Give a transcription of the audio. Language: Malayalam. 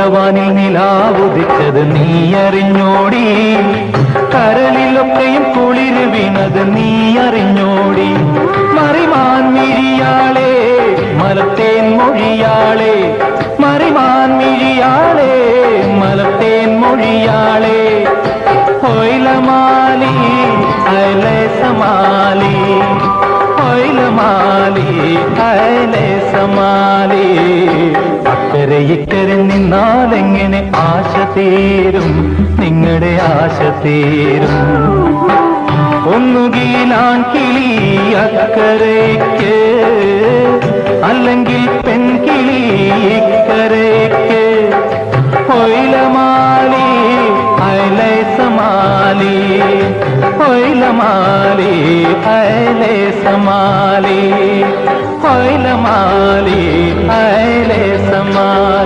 നീലവാനിൽ നിലാവുദിച്ചത് നീ അറിഞ്ഞോടി കരളിലൊക്കെയും കുളിര് വീണത് നീ അറിഞ്ഞോടി മറിമാൻ മിഴിയാളെ മലത്തേൻ മൊഴിയാളെ മറിമാൻ മിഴിയാളെ മലത്തേൻ മൊഴിയാളെ. ഒയിലമാലി അയലെ സമാലി ഒയിലമാലി അയലെ സമാലി ഇക്കരയിക്കരൻ നിന്നാലെങ്ങനെ ആശ തീരും? നിങ്ങളുടെ ആശ തീരും. ഒന്നുകിൽ ഒന്നുകീലാൻ കിളി അക്കരയ്ക്ക് അല്ലെങ്കിൽ പെൺകിളി ഇക്കരയ്ക്ക്. ഒയിലമാലി അയലേസമാലി ഒയിലമാലി അയലേസമാലി ഒയിലമാലി. मा